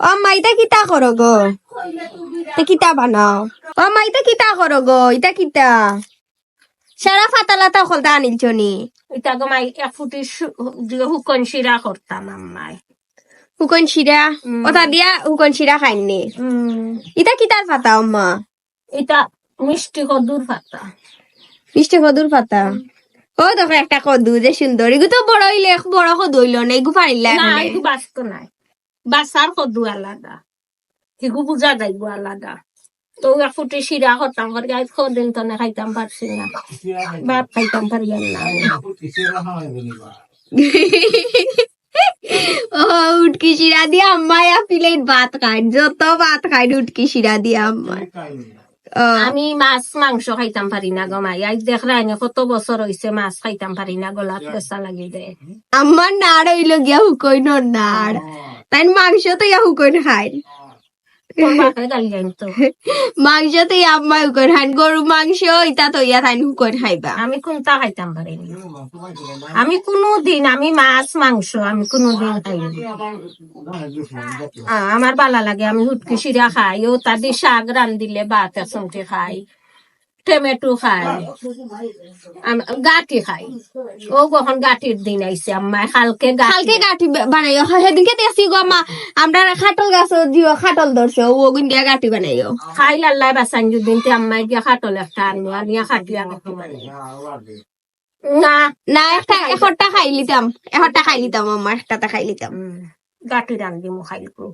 ও মা ইটা কিতা করো গো? কিতা বানাও? ইটা কিতা করো গো? ইটা কিতা? সারা ফাতালাতা খলতা আনিলছনি এটা গমাই এক ফুটি হুকন শিরা করতাম আম্মাই। হুকন শিরা। ওটা দিয়া হুকন শিরা খাইনি ইটা কিতার পাতা আম্মা এটা মিষ্টি কদুর পাতা মিষ্টি কদুর পাতা ও দেখো একটা কদু যে সুন্দর এগু তো বড় হইলে বড় কদু হইল না? এগু পারিলা না এগু বাঁচত নাই। বাসার কদু আলাদা। এগু বুঝা যাইব আলাদা। তো ফুটি শিরা করতাম করে আজ কদিন তো না খাইতাম পারছি না ভাত খাইতাম পারি না ও উটকি শিরা দিয়া আম্মাই প্লেট ভাত খায় যত ভাত খায় উটকি শিরা দিয়া আম্মাই। আমি মাছ মাংস খাইতাম পারি না গমাই আজ দেখলাই না কত বছর হয়েছে মাছ খাইতাম পারি না গলাত পেশা লাগি দে। আমার নাড় হইল গিয়া হুকইন নাড় তাই মাংস তো ইয়া হুকইন খায় মাংস তো? ইয়া গরু মাংস তো ইয়া তাই হুকইন খাইবা আমি কোনটা খাইতাম পারি আমি কোনো দিন আমি মাছ মাংস আমি কোনো দিন খাই আমার ভালো লাগে আমি হুটকি সিরা খাই ও তাদের শাক রান দিলে ভাত এসঙ্গে খাই। টমেটো খাই গাঠি খাই ও কখন গাঠির দিন আইছে আম্মা কালকে গাঠি। কালকে গাঠি বানাইও সেদিনকে দেখছি গো মা আমরা খাটল গাছ দিও খাটল ধরছে। ও গুন দিয়া গাঠি বানাইও খাই লাল্লাই বাসান দিন তে আম্মা গিয়া খাটল একটা আনব আনিয়া খাটিয়া গাঠি বানাই। না না একটা এখরটা খাই লিতাম। এখরটা খাই লিতাম আমার একটাতে খাই লিতাম। গাঠি রান দিমু খাইলকো